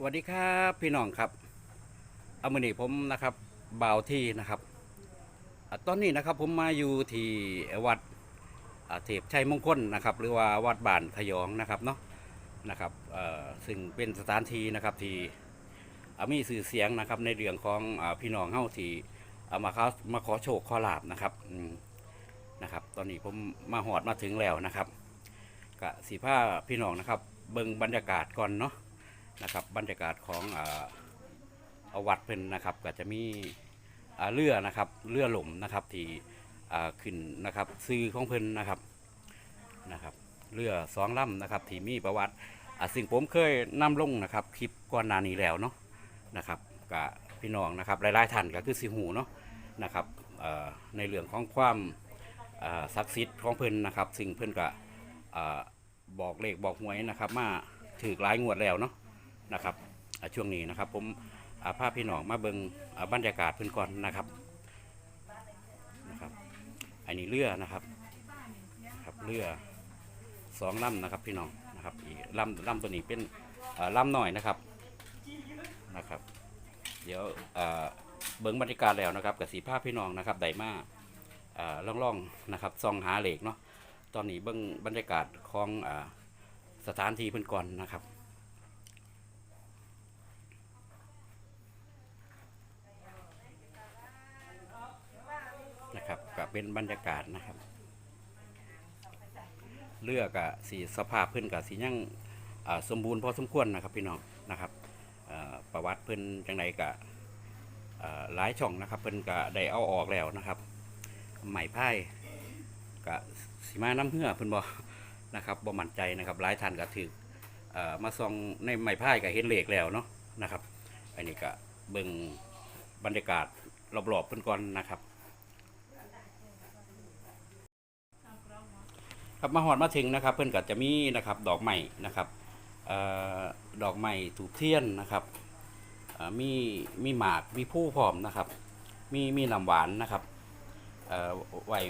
สวัสดีครับพี่น้องครับอามือนี้ผมนะครับบ่าวที่นะครับอตอนนี้นะครับผมมาอยู่ที่วัดเทพชัยมงคลนะครับ หรือว่าวัดบ้านขยองนะครับเนาะนะครับซึ่งเป็นสถานที่นะครับที่อ่ามีสื่อเสียงนะครับในเรื่องของอพี่น้องเฮาที่ามาขามาขอโชคขอลาบนะครับนะครับ ตอนนี้ผมมาหอดมาถึงแล้วนะครับกะสีผ้าพี่น้องนะครับ เบิ่งบรรยากาศก่อนเนาะ นะครับบรรยากาศของออาวัดเพิ่นนะครับก็จะมีเรือนะครับเรือหล่มนะครับที่ขึ้นนะครับซื้อของเพิ่นนะครับนะครับเรือสองลำนะครับที่มีประวัติอ่าซึ่งผมเคยนำลงนะครับคลิปก่อนหน้านี้แล้วเนาะนะครับกับพี่น้องนะครับหลายๆท่านก็คือสิหูเนาะนะครับในเรื่องของความศักดิ์สิทธิ์ของเพิ่นนะครับซึ่งเพิ่นก็บอกเลขบอกหวยนะครับ มาถือหลายงวดแล้วเนาะ นะครับช่วงนี้นะครับผมาภาพพี่น้องมาเบิงบรรยากาศเพื้นก่อนนะครับนะครับ อันนี้เรือนะครับครับเรือสองลำนะครับพี่น้องนะครับอีกลำลำตัวนี้เป็นลำหน่อยนะครับนะครับ เดี๋ยวเบิ้งบรรยากาศแล้วนะครับกับสีภาพพี่น้องนะครับไดมาอ่าล่องนะครับซองหาเหล็กเนาะตอนนี้เบิ้งบรรยากาศของอ่าสถานที่เพิ่นก่อนนะครับ นะครับก็เป็นบรรยากาศนะครับ เลือกอะสีสภาพเพื่อนกับสียังอ่าสมบูรณ์พอสมควรนะครับพี่น้องนะครับประวัติเพื่อนจังไดกะหลายช่องนะครับ เพื่อนก็ได้เอาออกแล้วนะครับใหม่ไพ่กะสีมาน้ำเหือเพื่อนบอนะครับบ่มั่นใจนะครับหลายท่านก็ถือมาส่องในใหม่ไพ่ก็เห็นเหล็กแล้วเนาะนะครับ อันนี้ก็เบิ่งบรรยากาศรอบๆเพื่อนก่อนนะครับ ครับมาหอดมาถึงนะครับ เพื่อนก็จะมีนะครับดอกไม้นะครับเอ่อดอกไม้ถูกเทียนนะครับเอ่อมีมีหมากมีผู้พร้อมนะครับ มีมีน้ำหวานนะครับเอ่อไว้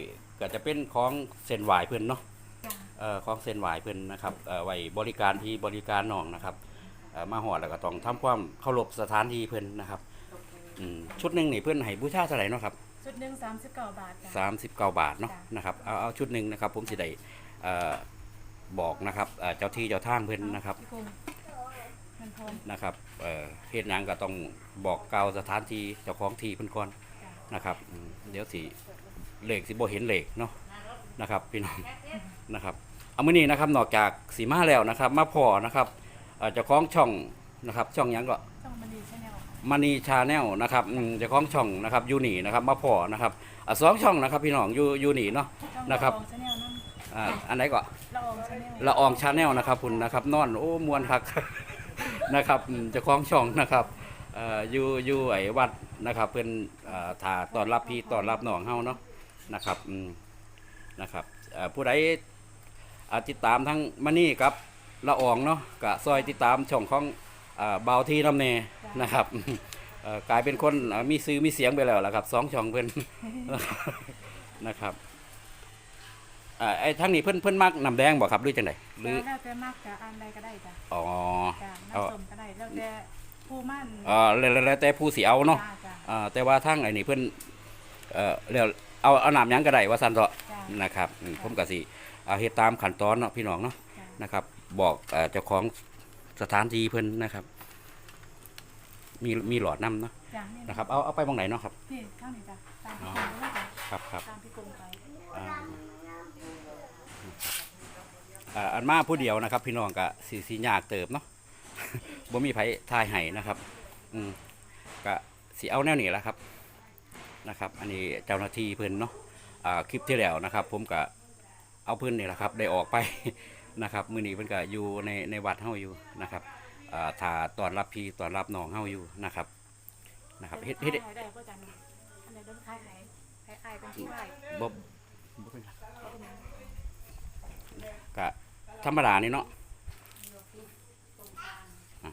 ก็จะเป็นของเส้นไหวเพื่อนเนาะจ้ะเอ่อของเส้นไหวเพื่อนนะครับเอ่อไว้บริการที่บริการน้องนะครับเอ่อมาหอดแล้วก็ต้องทำความเคารพสถานที่เพื่อนนะครับอืมชุดหนึ่งนี่เพื่อนให้บูชาเท่าไหร่เนาะครับ ชุดหนึ่งสามสิบเก้าบาทจ้ะสามสิบเก้าบาทเนาะจ้ะ นะครับเอาเอาชุดหนึ่งนะครับ ผมสิได้เอ่อบอกนะครับเอ่อเจ้าที่เจ้าทางเพิ่นนะครับพี่กุ้งเงินทนนะครับเอ่อเฮ็ดหยังก็ต้องบอกกล่าวสถานที่เจ้าของที่เพิ่นก่อนจ้ะนะครับอืมเดี๋ยวสิเลขสิบ่เห็นเลขเนาะนะครับพี่น้องนะครับเอามื้อนี้นะครับนอกจากสีมาแล้วนะครับ มาพอนะครับเอ่อเจ้าของช่องนะครับ ช่องหยังก็ช่องมันดีชแนล มณีชาแนลนะครับอืมเจ้าของช่องนะครับอยู่นี่นะครับมาพอนะครับอะสองช่องนะครับพี่น้องอยู่อยู่นี่เนาะช่องนะครับละอองชแนลนั่นอ่าอันไหนก็ละอองชแนลละอองชาแนลนะครับคุณนะครับนอนโอ้มวนคัก นะครับอืมเจ้าของช่องนะครับเอ่ออยู่อยู่ไอ้วัดนะครับเป็นเอ่อถาต้อนรับพี่ต้อนรับน้องเฮาเนาะนะครับอืมนะครับเอ่อผู้ใดอ่าติดตามทั้งมานี่ครับละอองเนาะกะซอยติดตามช่องของอ่า เบาวทีน้ำเนนะครับเอ่อกลายเป็นคนอ่ามีซื้อมีเสียงไปแล้วล่ะครับสองช่องเพิ่นนะครับอ่าไอ้ทั้งนี้เพิ่นเพิ่นมักน้ำแดงบ่ครับหรือจังไดหรือแล้วแต่มากจะอันใดก็ได้จ้ะอ๋อจ้ะเอาน้ำส้มก็ได้แล้วแต่ผู้มั่นเอ่อแล้วแล้วแล้วแต่ผู้สิเอาเนาะจ้จ้ะอ่าแต่ว่าทั้งไอ้นี่เพิ่นเอ่อเรียกเอาเอาน้ำหยังก็ได้ว่าซั่นเถาะจ้ะนะครับอืมผมก็สิเอาเฮ็ดตามขั้นตอนเนาะพี่น้องเนาะจ้ะนะครับ บอกเอ่อเจ้าของ สถานที่เพิ่นนะครับ มีมีหลอดน้ำเนาะจ้ะนี่นะครับเอาเอาไปบางไหนเนาะครับ นี่ข้างนี้จ้ะตามพี่กุ้งไปเลยจ้ะครับครับตามพี่กุ้งไปอ่าอ่าอันมาผู้เดียวนะครับ พี่น้องก็สิสิยากเติบเนาะ บ่มีไผทายให้นะครับ อืมก็สิเอาแนวนี้แหละครับนะครับ อันนี้เจ้าหน้าที่เพิ่นเนาะอ่าคลิปที่แล้วนะครับ ผมก็เอาเพิ่นนี่แหละครับ ได้ออกไป นะครับมื้อนี้เพิ่นก็อยู่ในในวัดเฮาอยู่นะครับอ่าถ้าต้อนรับพี่ต้อนรับน้องเฮาอยู่นะครับนะครับเฮ็ดเฮ็ดขายได้ก็จ้ะอันไหนต้องขายไหนขายไอายเป็นผู้ไายบ่บ่เป็นไรก็ธรรมดานี่เนาะอะ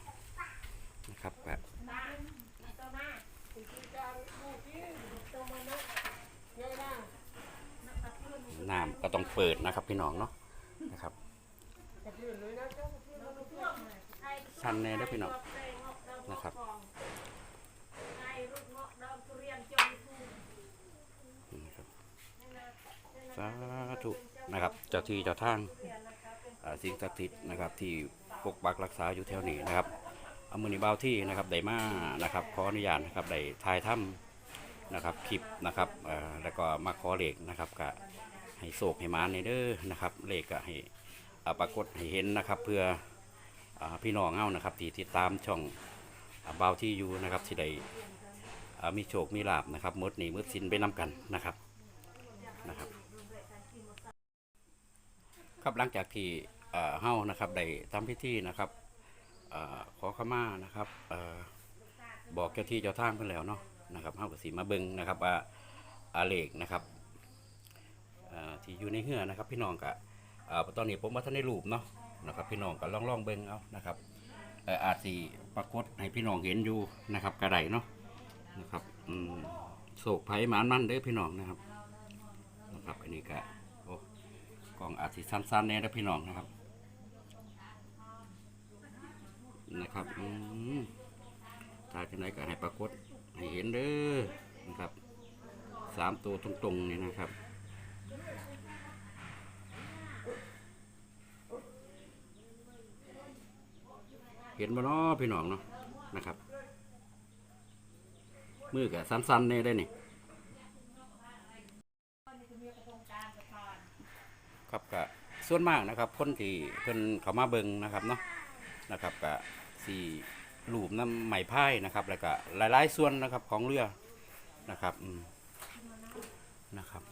นะครับก็น้ำก็ต้องเปิดนะครับพี่น้องเนาะนะครับ ชันแน่เด้พี่น้องนะครับไอ้ลูกเงาะดอกทุเรียนจนทูนะครับสาธุนะครับ เจ้าที่เจ้าทางสิ่งศักดิ์สิทธิ์นะครับ ที่ปกปักรักษาอยู่แถวนี้นะครับเอามือนีเบาที่นะครับได้มานะครับ ขออนุญาตนะครับได้ถ่ายถ้ำนะครับคลิปนะครับแล้วก็มาขอเลขนะครับก็ให้โศกให้มาในเด้อนะครับเลขก็ให้ ปรากฏให้เห็นนะครับ เพื่ออพี่น้องเฮานะครับที่ติดตามช่องเบาที่อยู่นะครับที่ได้มีโชคมีลาบนะครับมดหนีมดสินไปนํกันนะครับนะครับ ครับหลังจากที่เอ่อเฮานะครับได้ทำพิธีนะครับอ่อขอขมานะครับอบอกเจ้าที่เจ้าทางเพิ่นแล้วเนาะนะครับเฮาก็สิมาเบิ่งนะครับว่าอาเลขนะครับที่อยู่ในเหือนะครับ พี่น้องก็เอ่อตอนนี้ผมว่าท่านได้รูปเนาะนะครับพี่น้องก็ลองลองเบิ่งเอานะครับเอออาจสิปรากฏให้พี่น้องเห็นอยู่นะครับกระไดเนาะนะครับอืมโศกภัยหมานมันเด้อพี่น้องนะครับนะครับอันนี้ก็โอ้กล่องอาจสิสั้นๆเนี่ยนะพี่น้องนะครับนะครับอืมถ้าจะไหนก็ให้ปรากฏให้เห็นเด้อนะครับสามตัวตรงๆนี่นะครับ เห็นบ่เนาะพี่น้องเนาะนะครับ มือกับสั้นๆเนี่ยได้นี่ครับก็ส่วนมากนะครับ คนที่เพิ่นเขามาเบิงนะครับเนาะนะครับก็สี่รูปน้ำไหม้พายนะครับ แล้วก็หลายๆส่วนนะครับของเรือนะครับนะครับ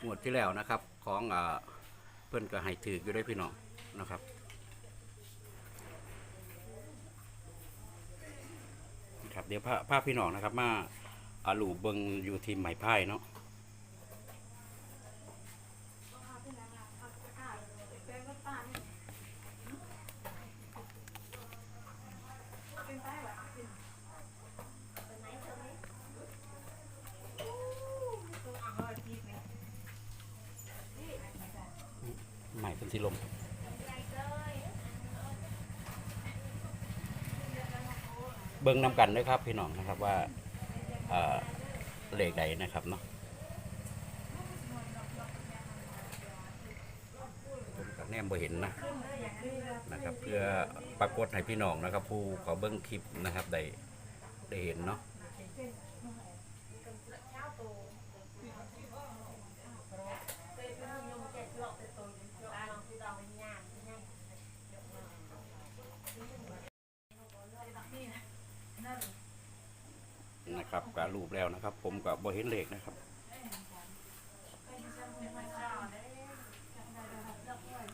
หมวดที่แล้วนะครับ ของอเพิ่อนก็ให้ถืออยู่ด้วยพี่น้อง นะครับนะครับ เดี๋ยวภาพพี่น้องนะครับ มาอาลูเบิงอยู่ที่ไหมไพ่เนาะ ใหม่เป็นสีลม เบิ้งนำกันด้วยครับพี่น้องนะครับว่าเอ่อเลขใดนะครับเนาะผมกับแนมบ่เห็นนะนะครับ เพื่อปรากฏให้พี่น้องนะครับ ผู้เขาเบิ้งคลิปนะครับได้ได้เห็นเนาะ นะครับการรูปแล้วนะครับ ผมกับบ่เห็นเลขนะครับ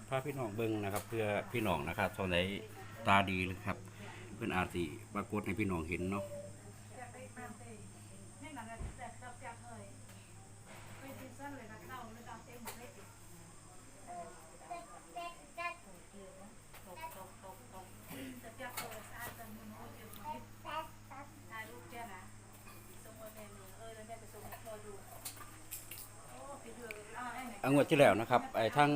พาพี่น้องเบิ้งนะครับ เพื่อพี่น้องนะครับตอนไหนตาดีเลยครับ เพื่อนอาจสิปรากฏให้พี่น้องเห็นเนาะ งวดที่แล้วนะครับไอ้ทั้ง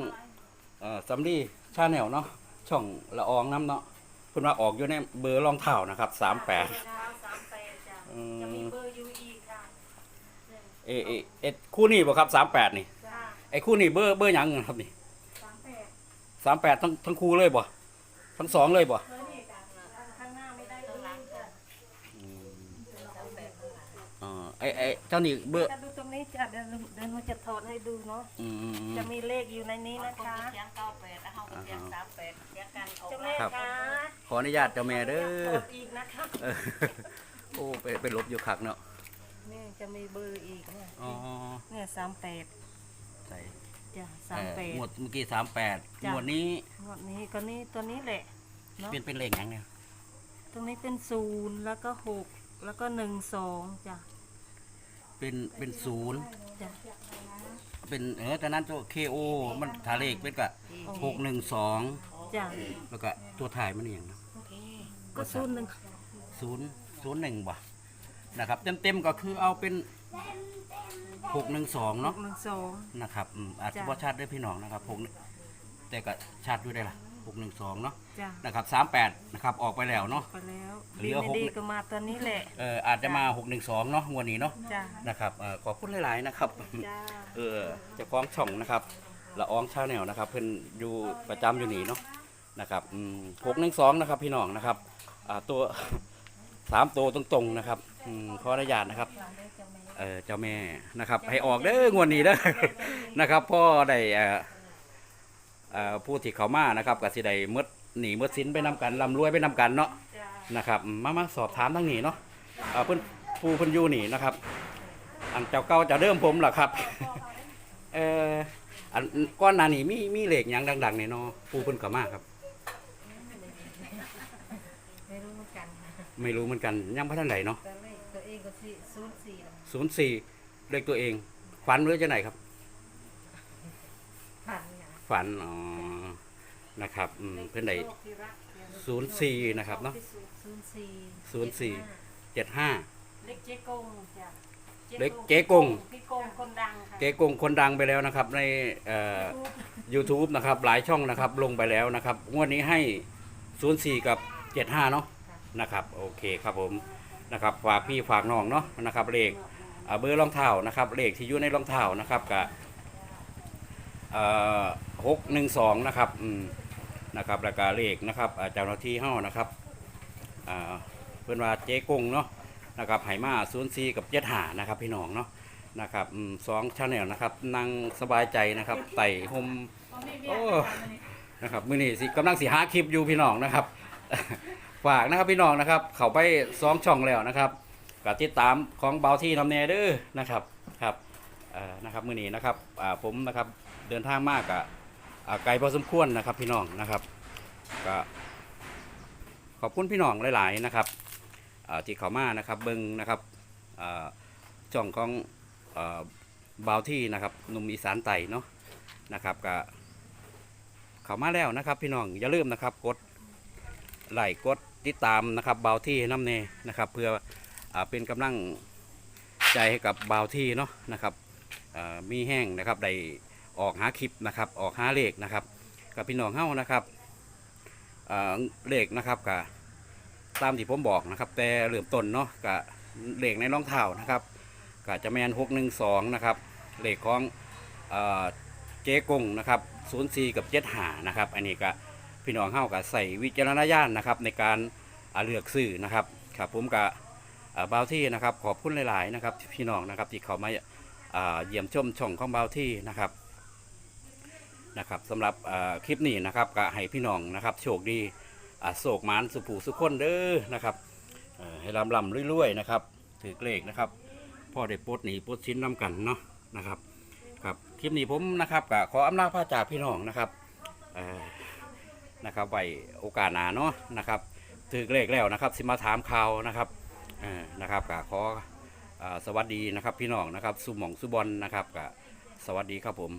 เอ่อซัมลี่ชาแนลเนาะช่องละอองน้ำเนาะเพิ่นว่าออกอยู่ในเบอร์รองเท้านะครับสามแปดเช้าสามแปดจ้ะจะมีเบอร์ยูอีค่ะเอเอเอ็ดคู่นี้บ่ครับสามแปดนี่จ้าไอ้คู่นี้เบอร์เบอร์หยังครับนี่สามแปดสามแปดทั้งทั้งคู่เลยบ่ทั้งสองเลยบ่เบอร์นี่จ้ะข้างหน้าไม่ได้ข้างหลังจ้ะอ๋อไอ้ไอ้เจ้านี่เบอร์จะดูตรง นี้จ้ะเดี๋ยวเดี๋ยวหนูจะถอดให้ดูเนาะอืม จะมีเลขอยู่ในนี้นะคะเสียงเก้าแปดแล้วเขาก็เสียงสามแปดเสียงกันออกเจ้ามาแม่ครับ คะขออนุญาตเจ้าแม่เด้ถออดอีกนะคะเออโอ้ไปไปลบอยู่คักเนาะนี่จะมีเบอร์อีกเนี่ยอ๋อเนี่ยสามแปดใส่จ้ะสามแปเอ่อดหมวดเมื่อกี้สามแปดจ้ะหมวดนี้งวดนี้ก็นี่ตัวนี้แหละเนาะเป็นเป็นเลขหยังเนี่ยตรงนี้เป็นศูนย์แล้วก็หกแล้วก็หนึ่งสองจ้ะ เป็นเป็นศูนย์จ้ะเป็นเออแต่นั้นตัว KO มันถาเลขเป็นกะหกหนึ่งสองจ้ะแล้วก็ตัวถ่ายมันอหย่างนะก็ศูนย์หนึ่งศูนย์ศูนย์หนึ่งบ่นะครับเต็มเต็มๆก็คือเอาเป็นหกหนึ่งสองหเนาะกหนึ่งสอง นะครับอืมอาจจะจ้ะ ว่าชัดด้วยพี่น้องนะครับผมแต่ก็ชัดด้วยได้ล่ะจ หกหนึ่งสองเนาะจ้ะนะครับสามแปดนะครับออกไปแล้วเนาะ ไปแล้วเหลืดีอไม่หก ดีก็มาตอนนี้แหละ เอออาจจะมาหกหนึ่งสองเนาะงวดนี้เนาะจ้ะ นะครับเออขอบคุณหลายๆนะครับ จ้า เออเจะคล้าของช่องนะครับละอองชาแนลนะครับ เพิ่นอยู่ประจำอยู่นี่เนาะนะครับหกหนึ่งสองนะครับพี่น้องนะครับอ่าตัว สามตัวตรงๆนะครับอืมขออนุญาตนะครับเออเจ้าแม่นะครับ ให้ออกเด้องวดนี้เด้อ นะครับพ่อได้เอ่อเอ่อ ผู้ที่เขามานะครับกับสิได้หมดหนีหมดสินไปนำกันร่ำรวยไปนำกันเนาะจ้านะครับมามาสอบถามทั้งนี้เนาะเอ่อเพิ่นผู้เพิ่นอยู่นี่นะครับ อันเจ้าเก่าเจ้าเดิมผมเหรอครับ เอ่ออันก้อนหนานี่มีมีเหล็กหยังดังๆเนี่ยเนาะผู้เพิ่นเขามาครับ ไม่รู้เหมือนกันไม่รู้เหมือนกันยังพัฒนไหนเนาะแต่เลขตัวเองก็สี่ศูนย์สี่ศูนย์สี่เลขตัวเองฝันหรือจะไหนครับพันอย่าง ฝันอ๋อนะครับอืมเพื่อนใดศูนย์สี่นะครับเนาะศูนย์สี่ศูนย์สี่เจ็ดห้าเล็กเจ๊กงจ้ะเล็กเจ๊กงพี่กงคนดังค่ะเก๋กงคนดังไปแล้วนะครับ ในเอ่อ YouTube นะครับ หลายช่องนะครับ ลงไปแล้วนะครับ งวดนี้ให้04กับ75เนาะนะครับ โอเคครับผมนะครับฝากพี่ฝากน้องเนาะนะครับเลขอ่าเบอร์รองเท้านะครับเลขที่อยู่ในรองเท้านะครับกับ เอ่อ612นะครับอืมนะครับแล้วก็เลขนะครับเจ้าหน้าที่เฮานะครับอ่าเพื่อนว่าเจ๊กงเนาะนะครับไหมา04กับ75นะครับพี่น้องเนาะนะครับอืมสองชาแนลนะครับนั่งสบายใจนะครับไต่หมโอ้นะครับมือนี่สิกำลังสิหาคลิปอยู่พี่น้องนะครับฝากนะครับพี่น้องนะครับ เขาไปสองช่องแล้วนะครับกับติดตามของเบาที่ทำแนเด้อนะครับครับเอ่อนะครับมือนี้นะครับอ่าผมนะครับ เดินทางมากอะไกลพอสมควรนะครับพี่น้องนะครับก็ขอบคุณพี่น้องหลาย ๆ นะครับที่เขามานะครับเบิ้งนะครับอ่องของเบาวที่นะครับหนุ่มอีสานไต่เนาะนะครับก็เข้ามาแล้วนะครับ พี่น้องอย่าลืมนะครับกดไลค์กดติดตามนะครับบาวที่น้ำเนนะครับ เพื่ออเป็นกำลังใจให้กับบาวที่เนาะนะครับมีแห้งนะครับได้ ออกหาคลิปนะครับ ออกหาเลขนะครับ กับพี่น้องเฮ้านะครับเลขนะครับกับตามที่ผมบอกนะครับ แต่เริ่มต้นเนาะกับเลขในรองเท้านะครับก็จะแมนหกหนึ่งสองนะครับเลขของเจ๊กงนะครับศูนย์สี่กับเจ็ดหานะครับ อันนี้ก็พี่น้องเข้ากับใส่วิจารณญาณนะครับ ในการอเลือกซื้อนะครับครับผมกับเบาวที่นะครับขอบคุณหลาย ๆ นะครับพี่น้องนะครับที่เขามาอ่าเยี่ยมชมช่องของเบาวที่นะครับ นะครับสำหรับคลิปนี้นะครับก็ให้พี่น้องนะครับ โชคดีโศกมานสุผูสุขคนเด้อนะครับให้ลำลำๆรวยๆนะครับถือเลขนะครับพ่อได้ปดหนีปดชิ้นนำกันเนาะนะครับครับคลิปนี้ผมนะครับก็ขออำลาจพระจากพี่น้องนะครับนะครับไว้โอกาสหนาเนาะนะครับถือเลขแล้วนะครับสิมาถามข่าวนะครับนะครับก็ขอเอ่อสวัสดีนะครับพี่น้องนะครับสุหมองสุบอลนะครับก็สวัสดีครับผม